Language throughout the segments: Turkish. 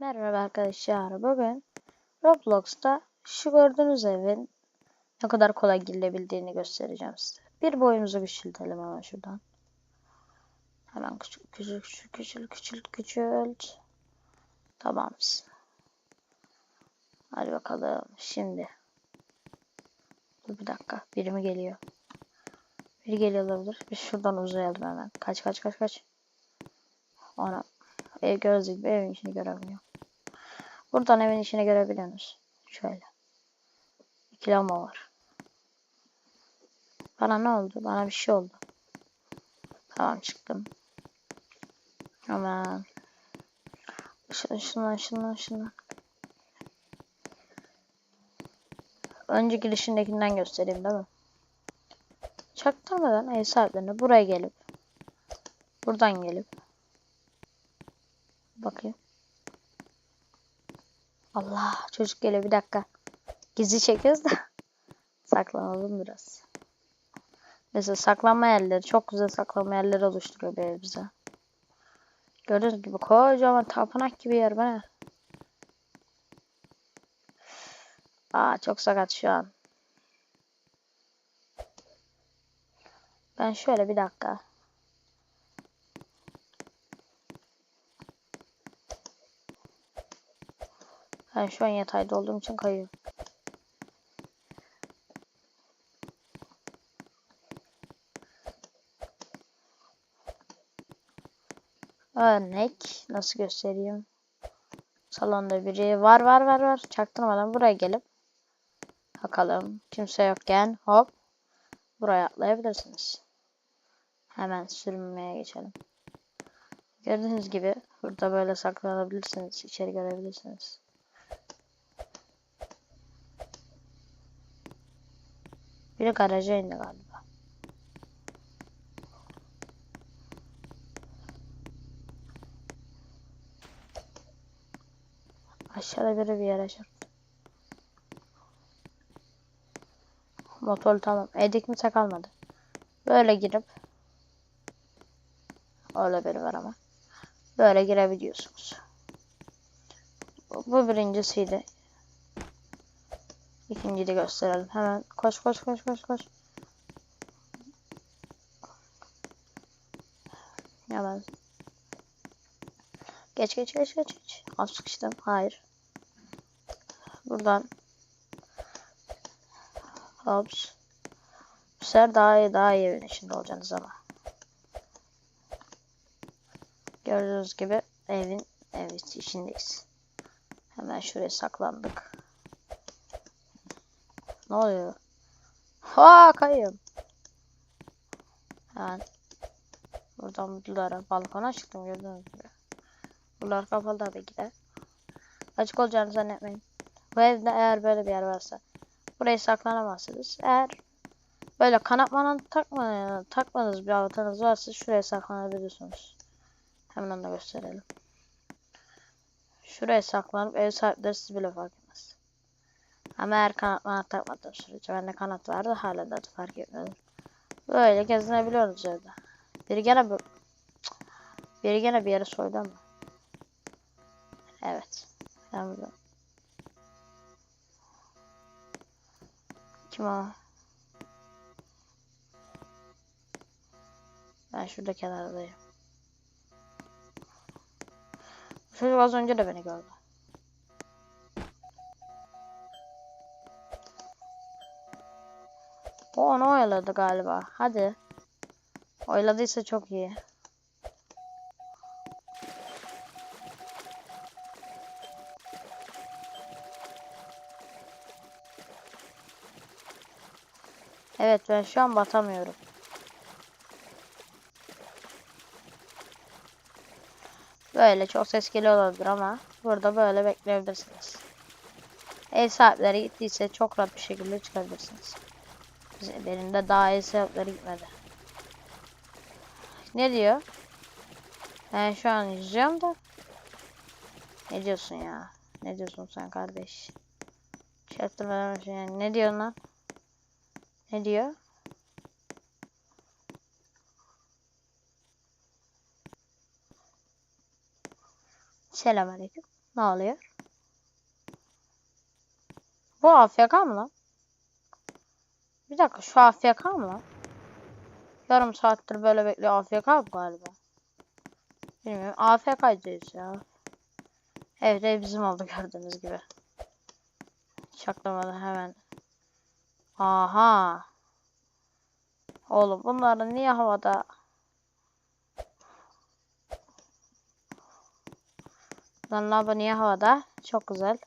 Merhaba arkadaşlar. Bugün Roblox'ta şu gördüğünüz evin ne kadar kolay girilebildiğini göstereceğim size. Bir boyumuzu küçültelim hemen şuradan. Hemen küçült, küçült, küçült, küçült, küçült. Tamam. Hadi bakalım. Şimdi. Dur bir dakika. Biri mi geliyor? Biri geliyor olabilir. Biz şuradan uzayalım hemen. Kaç kaç kaç kaç. Ona. Ev gördüğünüz gibi evin içini göremiyor. Buradan evin içine görebiliyorsunuz. Şöyle. İki var. Bana ne oldu? Bana bir şey oldu. Tamam çıktım. Hemen. Şundan şundan şundan şundan. Önce girişindekinden göstereyim değil mi? Çaktırmadan ev sahiplerine buraya gelip buradan gelip bakayım. Allah çocuk geliyor bir dakika. Gizli çekiyoruz da saklanalım biraz. Mesela saklanma yerleri çok güzel saklanma yerleri oluşturuyor ev bize. Gördüğünüz gibi kocaman tapınak gibi yer bu ne? Aa çok sakat şu an. Ben şöyle bir dakika. Ben şu an yatayda olduğum için kayıyorum. Örnek nasıl göstereyim? Salonda biri var var var var. Çaktırmadan buraya gelip bakalım. Kimse yokken hop buraya atlayabilirsiniz. Hemen sürünmeye geçelim. Gördüğünüz gibi burada böyle saklanabilirsiniz. içeri görebilirsiniz. Biri garaja indi galiba. Aşağıda biri bir yere çarptı. Motor tamam. Edik mi kalmadı. Böyle girip öyle biri var ama. Böyle girebiliyorsunuz. Bu birincisiydi. İkinciyi de gösterelim. Hemen koş koş koş koş koş. Hemen. Geç geç geç geç geç. Az sıkıştım. Hayır. Buradan. Hops. Bu sefer daha iyi daha iyi evin içinde olacaksınız ama. Gördüğünüz gibi evin evin içindeyiz. Hemen şuraya saklandık. Ne oluyor? Ha kayıyorum. Hemen buradan buralara balkona çıktım gördüğünüz gibi. Buralar kapalı tabii ki de. Açık olacağını zannetmeyin. Bu evde eğer böyle bir yer varsa burayı saklanamazsınız. Eğer böyle kanat manat takma, takmanız bir avatarınız varsa şuraya saklanabilirsiniz. Hemen onu da gösterelim. Şuraya saklanıp ev sahipleri sizi bile fark. Ama eğer kanat manat takmadığım sürece bende kanat vardı hala da fark etmedim. Böyle gezinebiliyoruz evde. Biri gene bu biri gene bir yere soydu ama. Evet. Ben burada. Kim o? Ben şurada kenardayım. Bu çocuk az önce de beni gördü. O onu oyaladı galiba. Hadi. Oyladıysa çok iyi. Evet ben şu an batamıyorum. Böyle çok ses geliyor olabilir ama burada böyle bekleyebilirsiniz. Ev sahipleri gittiyse çok rahat bir şekilde çıkabilirsiniz. Benim de daha ev sahipleri gitmedi. Ne diyor? Ben şu an izliyorum da. Ne diyorsun ya? Ne diyorsun sen kardeş? Çaktırmadan yani. Ne diyorsun lan? Ne diyor? Selamünaleyküm. Ne oluyor? Bu AFK mı lan? Bir dakika şu AFK mı? Yarım saattir böyle bekliyor AFK mı galiba? Bilmiyorum. AFK'cıyız ya. Evet ev bizim oldu gördüğünüz gibi. Çaklamadan hemen. Aha. Oğlum bunların niye havada? Lan lava niye havada? Çok güzel.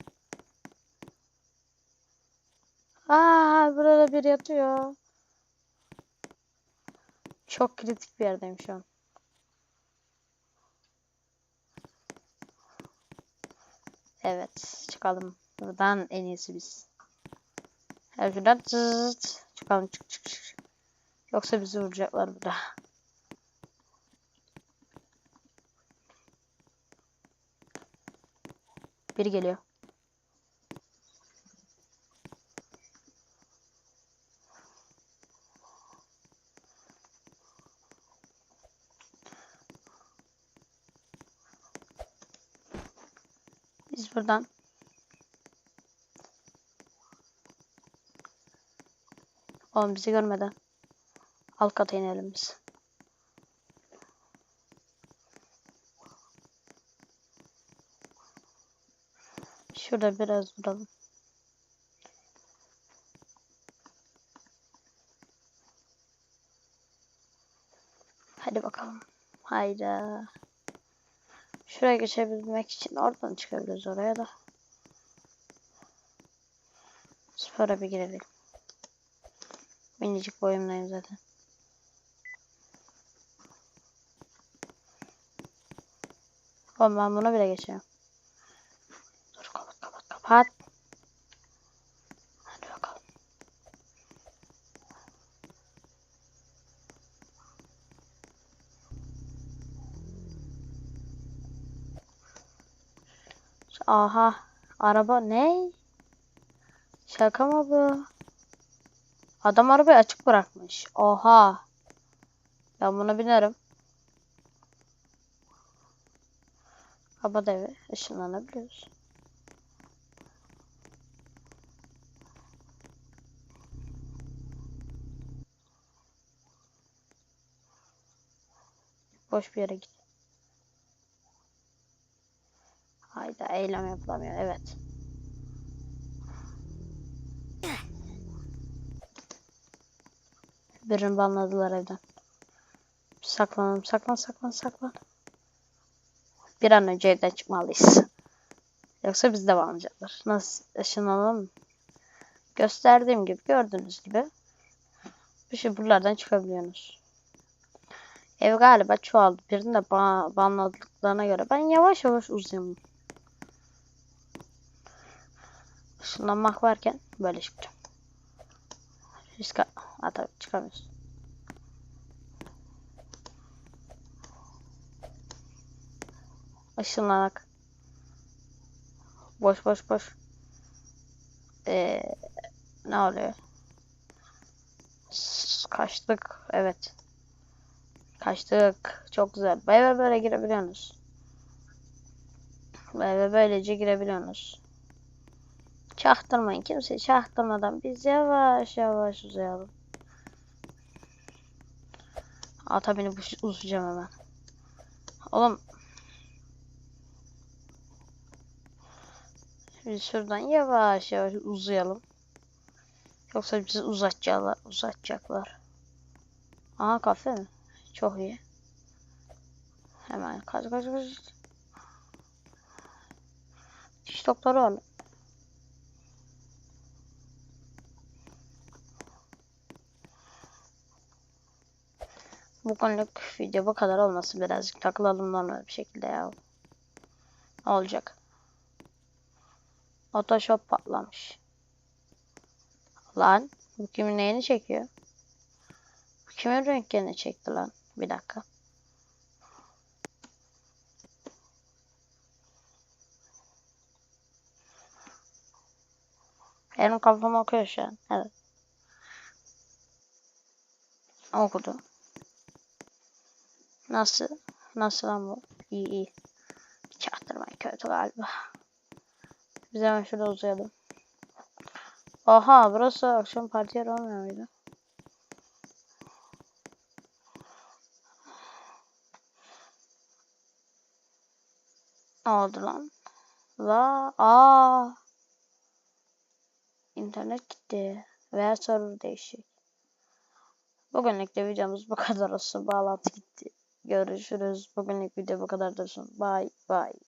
Aa burada bir yatıyor. Çok kritik bir yerdeyim şu an. Evet çıkalım. Buradan en iyisi biz. Her şuradan zıt çıkalım çık çık çık. Yoksa bizi vuracaklar burada. Biri geliyor. Biz buradan Oğlum bizi görmeden alt kata inelim biz. Şurada biraz duralım. Hadi bakalım. Hayda. Şuraya geçebilmek için oradan çıkabiliriz oraya da. Spora bir girelim. Minicik boyumdayım zaten. Oğlum ben buna bile geçiyorum. Dur kapat kapat kapat. Aha. Araba ne? Şaka mı bu? Adam arabayı açık bırakmış. Oha. Ben buna binerim. Kapat evi. Işınlanabiliyoruz. Boş bir yere git. Hayda eylem yapılamıyor. Evet. Birini banladılar evden. Saklanalım. Saklan saklan saklan. Bir an önce evden çıkmalıyız. Yoksa biz de banlayacaklar. Nasıl ışınlanalım? Gösterdiğim gibi gördüğünüz gibi. Bir şey buralardan çıkabiliyorsunuz. Ev galiba çoğaldı. Birini de ba banladıklarına göre ben yavaş yavaş uzayayım. Işınlanmak varken böyle çıkacağım. Risk ha tabii çıkamıyorsun. Işınlanak. Boş boş boş. Ee, ne oluyor? Kaçtık. Evet. Kaçtık. Çok güzel. Böyle böyle girebiliyorsunuz. Böyle böylece girebiliyorsunuz. Çaktırmayın. Kimseyi çaktırmadan biz yavaş yavaş uzayalım. Ata beni uzayacağım hemen. Oğlum. Biz şuradan yavaş yavaş uzayalım. Yoksa bizi uzatacaklar. Uzatacaklar. Aha kafe mi? Çok iyi. Hemen kaç kaç kaç. Diş doktoru var. Bugünlük video bu kadar olması birazcık takılalım normal bir şekilde ya. Olacak? Photoshop patlamış. Lan bu kimin neyini çekiyor? Bu kimin röntgenini çekti lan? Bir dakika. Benim kafam okuyor şu an. Evet. Okudu. Nasıl? Nasıl lan bu? İyi iyi. Çaktırmayın kötü galiba. Biz hemen şurada uzayalım. Aha burası akşam parti yeri olmuyor muydu? Ne oldu lan? La aa. İnternet gitti. Veya server değişik. Bugünlük de videomuz bu kadar olsun. Bağlantı gitti. Görüşürüz. Bugünlük video bu kadar olsun. Bye bye.